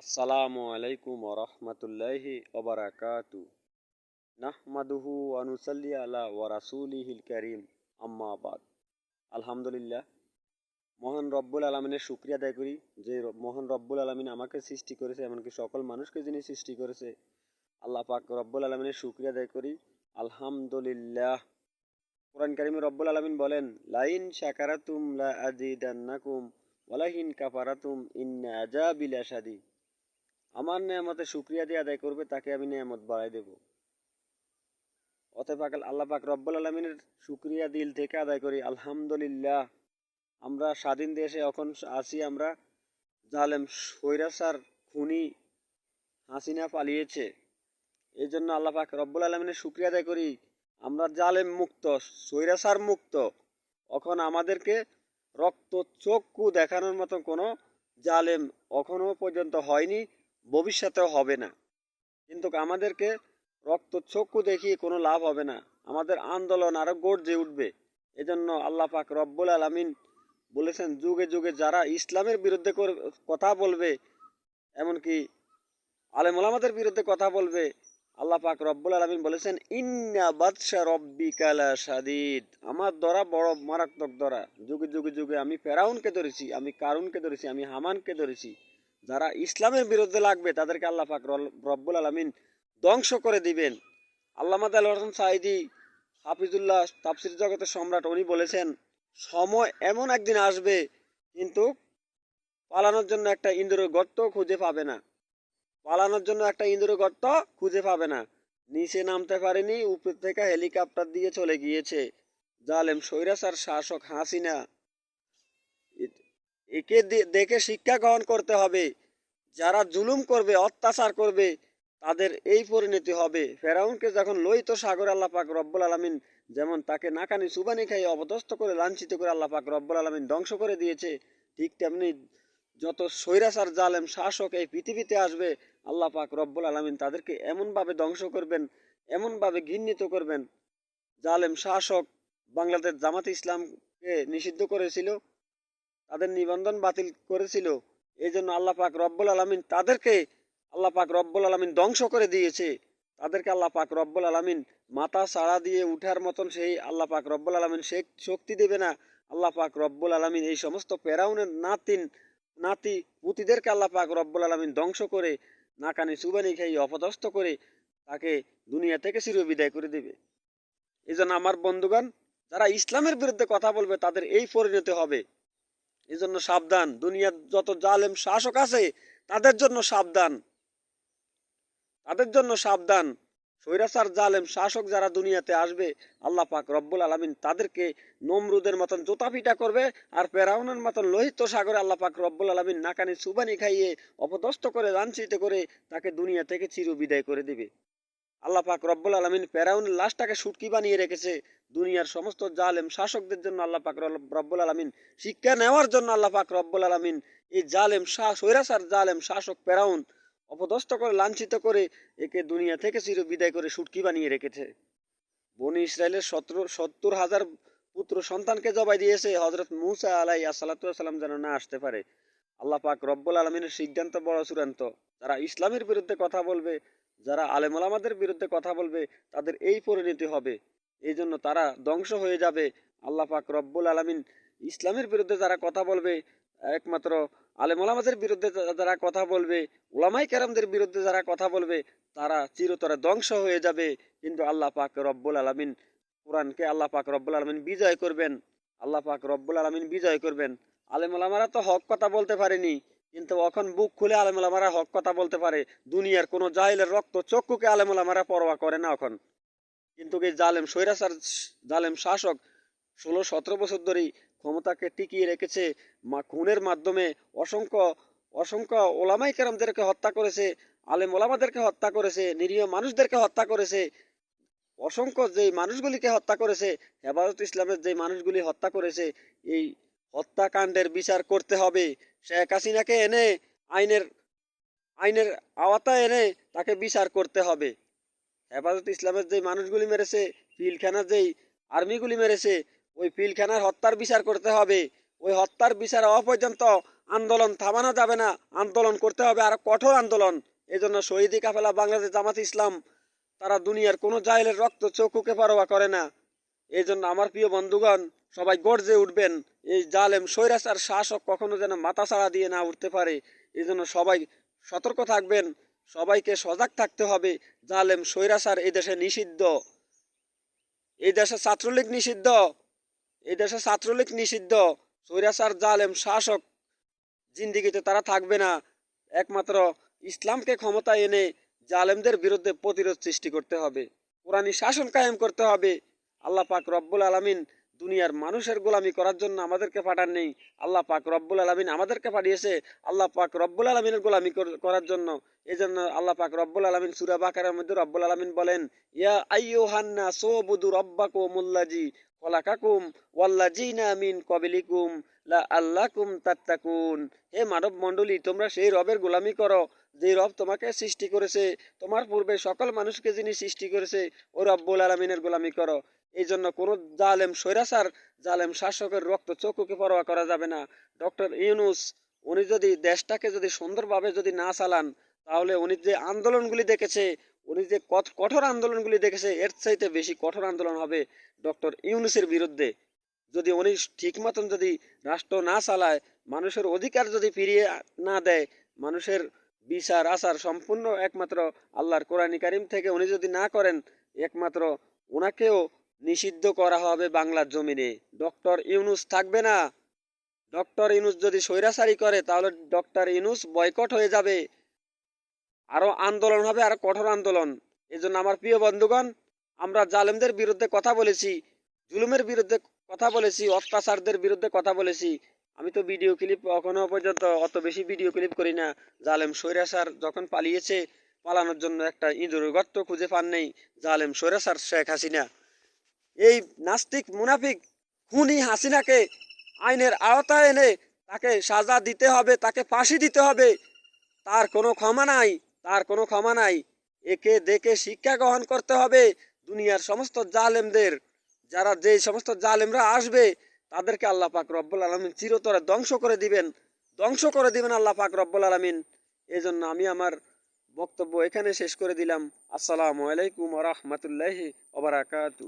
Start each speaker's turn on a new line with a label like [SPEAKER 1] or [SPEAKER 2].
[SPEAKER 1] আসসালামু আলাইকুম রহমতুল্লাহি ওবরাকাতু নাহমাদুহু আনুসাল্লি আলা ওয়া রাসূলিহিল কারীম। আম্মা বাদ। আলহামদুলিল্লাহ। মহান রব্বুল আলমিনের শুক্রিয়া আদায় করি যে মহান রব্বুল আলমিন আমাকে সৃষ্টি করেছে, এমনকি সকল মানুষকে যিনি সৃষ্টি করেছে। আল্লাহ পাক রব্বুল আলমিনের শুক্রিয়া আদায় করি। আলহামদুলিল্লাহ। কোরআন কারিমে রব্বুল আলমিন বলেন, লাইন শাকারাতুম লা আজিদান্নাকুম ওয়ালাহিন কাফারাতুম ইন্না আজাবিল আশাদি আমার নেয়ামতে শুক্রিয়া দিয়ে আদায় করবে, তাকে আমি নেয়ামত বাড়াই দেব। অতএব আল্লাহ পাক রব্বুল আলমিনের শুক্রিয়া দিল থেকে আদায় করি, আলহামদুলিল্লাহ। আমরা স্বাধীন দেশে এখন আছি, আমরা জালেম সৈরাসার খুনি হাসিনা পালিয়েছে। এই জন্য আল্লাহ পাক রব্বুল আলমিনের শুক্রিয়া আদায় করি, আমরা জালেম মুক্ত সৈরাসার মুক্ত। এখন আমাদেরকে রক্ত চক্ষু দেখানোর মতো কোনো জালেম এখনও পর্যন্ত হয়নি। ভবিষ্যতেও হবে না। কিন্তু আমাদেরকে রক্ত, চক্ষু দেখিয়ে কোনো লাভ হবে না। আমাদের আন্দোলন আরও গর্জে উঠবে। এজন্য আল্লাহ পাক রব্বুল আলামিন বলেছেন, যুগে যুগে যারা ইসলামের বিরুদ্ধে কথা বলবে, এমনকি আলেম ওলামাদের বিরুদ্ধে কথা বলবে, আল্লাহ পাক রব্বুল আলামিন বলেছেন, ইন্না বাদশা রব্বিকালা সাদিদ আমার ধরা বড় মারাত্মক ধরা যুগে যুগে যুগে আমি ফেরাউনকে ধরেছি, আমি কারুনকে ধরেছি, আমি হামানকে ধরেছি। যারা ইসলামের বিরুদ্ধে লাগবে, তাদেরকে আল্লাহ পাক রব্বুল আলামিন ধ্বংস করে দিবেন। আল্লামা আল হোসেন সাইদি হাফিজুল্লাহ তাফসির জগতের সম্রাট, উনি বলেছেন, সময় এমন একদিন আসবে, কিন্তু পালানোর জন্য একটা ইন্দুর গর্ত খুঁজে পাবে না। পালানোর জন্য একটা ইন্দুর গর্ত খুঁজে পাবে না। নিচে নামতে পারেনি, উপর থেকে হেলিকপ্টার দিয়ে চলে গিয়েছে। জালেম সৈরাসার শাসক হাসিনা একে দেখে শিক্ষা গ্রহণ করতে হবে। যারা জুলুম করবে, অত্যাচার করবে, তাদের এই পরিণতি হবে। ফেরাউনকে যখন লোহিত সাগর আল্লাহ পাক রব্বুল আলমিন যেমন তাকে নাকানি সুবানি খাইয়ে অবদস্ত করে, লাঞ্ছিত করে আল্লাহ পাক রব্বুল আলমিন ধ্বংস করে দিয়েছে, ঠিক তেমনি যত স্বৈরাচার, জালেম, শাসক এই পৃথিবীতে আসবে, আল্লাহ পাক রব্বুল আলমিন তাদেরকে এমনভাবে ধ্বংস করবেন, এমনভাবে ঘৃণিত করবেন। জালেম শাসক বাংলাদেশ জামাত ইসলামকে নিষিদ্ধ করেছিল। তাদের নিবন্ধন বাতিল করেছিল। এই জন্য আল্লাহ পাক রব্বুল আলমিন তাদেরকে, আল্লাহ পাক রব্বুল আলমিন ধ্বংস করে দিয়েছে। তাদেরকে আল্লাহ পাক রব্বুল আলমিন মাথা সাড়া দিয়ে উঠার মতন সেই আল্লাহ পাক রব্বুল আলমিন সে শক্তি দেবে না। আল্লাহ পাক রব্বুল আলমিন এই সমস্ত পেরাউনের নাতিন, নাতি, পুতিদেরকে আল্লাহ পাক রব্বুল আলমিন ধ্বংস করে, নাকানি সুবানি খাইয়ে অপদস্থ করে তাকে দুনিয়া থেকে চির বিদায় করে দেবে। এই আমার বন্ধুগণ, যারা ইসলামের বিরুদ্ধে কথা বলবে তাদের এই পরিণতি হবে। এই জন্য সাবধান। দুনিয়ার যত জালেম শাসক আছে, তাদের জন্য সাবধান। তাদের জন্য সাবধান। স্বৈরাচার জালেম শাসক যারা দুনিয়াতে আসবে, আল্লাহ পাক রব্বুল আলমিন তাদেরকে নমরুদের মতন জোতা পিটা করবে আর পেরাউনের মতন লোহিত সাগরে আল্লাহ পাক রব্বুল আলমিন নাকানি সুবানি খাইয়ে অপদস্থ করে লাঞ্ছিত করে তাকে দুনিয়া থেকে চির বিদায় করে দিবে। আল্লাহ পাক রব্বুল আলমিন ফেরাউনের লাশটাকে সুটকি বানিয়ে রেখেছে। দুনিয়ার সমস্ত জালেম শাসকদের জন্য আল্লাহ পাক রব্বুল আলমিন শিক্ষা নেওয়ার জন্য আল্লাহ পাক রব্বুল আলমিন এই জালেম সৈরাসার জালেম শাসক ফেরাউন অপদস্থ করে, লাঞ্ছিত করে একে দুনিয়া থেকে চির বিদায় করে সুটকি বানিয়ে রেখেছে। বনি ইসরায়েলের সতেরো সত্তর হাজার পুত্র সন্তানকে জবাই দিয়েছে। হজরত মুসা আলাই সালাম যেন না আসতে পারে। আল্লাহ পাক রব্বুল আলমিনের সিদ্ধান্ত বড় চূড়ান্ত। তারা ইসলামের বিরুদ্ধে কথা বলবে যারা আলেমুলামাদের বিরুদ্ধে কথা বলবে, তাদের এই পরিণতি হবে। এই জন্য তারা ধ্বংস হয়ে যাবে। আল্লাহ পাক রব্বুল আলমিন ইসলামের বিরুদ্ধে যারা কথা বলবে, একমাত্র আলেমুলামাদের বিরুদ্ধে যারা কথা বলবে ওলামাই কেরামদের বিরুদ্ধে যারা কথা বলবে, তারা চিরতরে ধ্বংস হয়ে যাবে। কিন্তু আল্লাহ পাক রব্বুল আলমিন কোরআনকে আল্লাহ পাক রব্বুল আলমিন বিজয় করবেন। আল্লাহ পাক রব্বুল আলমিন বিজয় করবেন। আলেমুলামারা তো হক কথা বলতে পারেনি। কিন্তু এখন বুক খুলে আলেমুলামারা হক কথা বলতে পারে, দুনিয়ার কোনো জাহিলের রক্ত চক্ষুকে আলেমুলামারা পরোয়া করে না এখন কিন্তু এই জালেম স্বৈরাচার, জালেম শাসক ষোলো সতেরো বছর ধরেই ক্ষমতাকে টিকিয়ে রেখেছে, মা খুনের মাধ্যমে অসংখ্য অসংখ্য ওলামাই কেরামদেরকে হত্যা করেছে আলেম ওলামাদেরকে হত্যা করেছে, নিরীহ মানুষদেরকে হত্যা করেছে, অসংখ্য যে মানুষগুলিকে হত্যা করেছে, হেফাজত ইসলামের যে মানুষগুলি হত্যা করেছে, এই হত্যাকাণ্ডের বিচার করতে হবে। শেখ হাসিনাকে এনে আইনের আইনের আওতায় এনে তাকে বিচার করতে হবে। হেফাজত ইসলামের যে মানুষগুলি মেরেছে পিলখানার যেই আর্মিগুলি মেরেছে, ওই পিলখানার হত্যার বিচার করতে হবে। ওই হত্যার বিচার হওয়া পর্যন্ত আন্দোলন থামানো যাবে না। আন্দোলন করতে হবে আর কঠোর আন্দোলন। এই জন্য শহীদি কাফেলা বাংলাদেশ জামাত ইসলাম, তারা দুনিয়ার কোনো জাহেলের রক্ত চোখুকে পরোয়া করে না। এই জন্য আমার প্রিয় বন্ধুগণ সবাই গর্জে উঠবেন। এই জালেম, স্বৈরাচার, শাসক কখনো যেন মাথা ছাড়া দিয়ে না উঠতে পারে। এই জন্য সবাই সতর্ক থাকবেন। সবাইকে সজাগ থাকতে হবে। জালেম, স্বৈরাচার এই দেশে নিষিদ্ধ। এই দেশে ছাত্রলীগ নিষিদ্ধ। এই দেশে ছাত্রলীগ নিষিদ্ধ। স্বৈরাচার, জালেম, শাসক জিন্দিগিতে তারা থাকবে না। একমাত্র ইসলামকে ক্ষমতায় এনে জালেমদের বিরুদ্ধে প্রতিরোধ সৃষ্টি করতে হবে। কোরআনী শাসন কায়েম করতে হবে। আল্লাহ পাক রব্বুল আলমিন দুনিয়ার মানুষের গোলামি করার জন্য আমাদেরকে পাঠান নেই। আল্লাহ পাক রব্বুল আলমিন আমাদেরকে পাঠিয়েছে। আল্লাহ পাক রব্বুল আলমিনের গোলামি করার জন্য। এই জন্য আল্লাহ পাক রব্বুল আলমিন সুরা বাকারের মধ্যে রব্বুল আলমিন বলেন, ইয়া আইয়ো হান্না সোবুদু রব্বাকু মুল্লাজি কলাকাকুম ওয়াল্লাজিনা মিন কবিলিকুম লা আল্লাহ আল্লাকুম তাত্তাকুন। হে মানব মণ্ডলী তোমরা সেই রবের গোলামি করো যে রব তোমাকে সৃষ্টি করেছে। তোমার পূর্বে সকল মানুষকে যিনি সৃষ্টি করেছে, ও রব্বুল আলমিনের গোলামি করো। এই জন্য কোনো জালেম, স্বৈরাচার জালেম শাসকের রক্ত চোখকে পরোয়া করা যাবে না। ডক্টর ইউনুস, উনি যদি দেশটাকে যদি সুন্দরভাবে যদি না চালান, তাহলে উনি যে আন্দোলনগুলি দেখেছে, উনি যে কঠ- কঠোর আন্দোলনগুলি দেখেছে, এর চাইতে বেশি কঠোর আন্দোলন হবে ডক্টর ইউনুসের বিরুদ্ধে। যদি উনি ঠিক মতন যদি রাষ্ট্র না চালায়, মানুষের অধিকার যদি ফিরিয়ে না দেয়, মানুষের বিচার আচার সম্পূর্ণ একমাত্র আল্লাহর কোরআনী কারিম থেকে উনি যদি না করেন, একমাত্র ওনাকেও নিষিদ্ধ করা হবে বাংলার জমিনে। ডক্টর ইউনুস থাকবে না। ডক্টর ইউনুস যদি স্বৈরাচারী করে, তাহলে ডক্টর ইউনুস বয়কট হয়ে যাবে। আরও আন্দোলন হবে, আরও কঠোর আন্দোলন। এই আমার প্রিয় বন্ধুগণ, আমরা জালেমদের বিরুদ্ধে কথা বলেছি, জুলুমের বিরুদ্ধে কথা বলেছি, অত্যাচারদের বিরুদ্ধে কথা বলেছি। আমি তো ভিডিও ক্লিপ এখনও পর্যন্ত অত বেশি ভিডিও ক্লিপ করি না। জালেম সৈরাসার যখন পালিয়েছে, পালানোর জন্য একটা ইঁদুর গর্ত খুঁজে পান নেই। জালেম সৈরাসার শেখ হাসিনা। এই নাস্তিক মুনাফিক খুনি হাসিনাকে আইনের আওতায় এনে তাকে সাজা দিতে হবে, তাকে ফাঁসি দিতে হবে, তার কোনো ক্ষমা নাই, তার কোনো ক্ষমা নাই। একে দেখে শিক্ষা গ্রহণ করতে হবে দুনিয়ার সমস্ত জালেমদের। যারা যে সমস্ত জালেমরা আসবে, তাদেরকে আল্লাহ পাক রব্বুল আলমিন চিরতরে ধ্বংস করে দিবেন, ধ্বংস করে দিবেন আল্লাহ পাক রব্বুল আলমিন। এই জন্য আমি আমার বক্তব্য এখানে শেষ করে দিলাম। আসসালামু আলাইকুম রহমতুল্লাহি ওবরাকাতু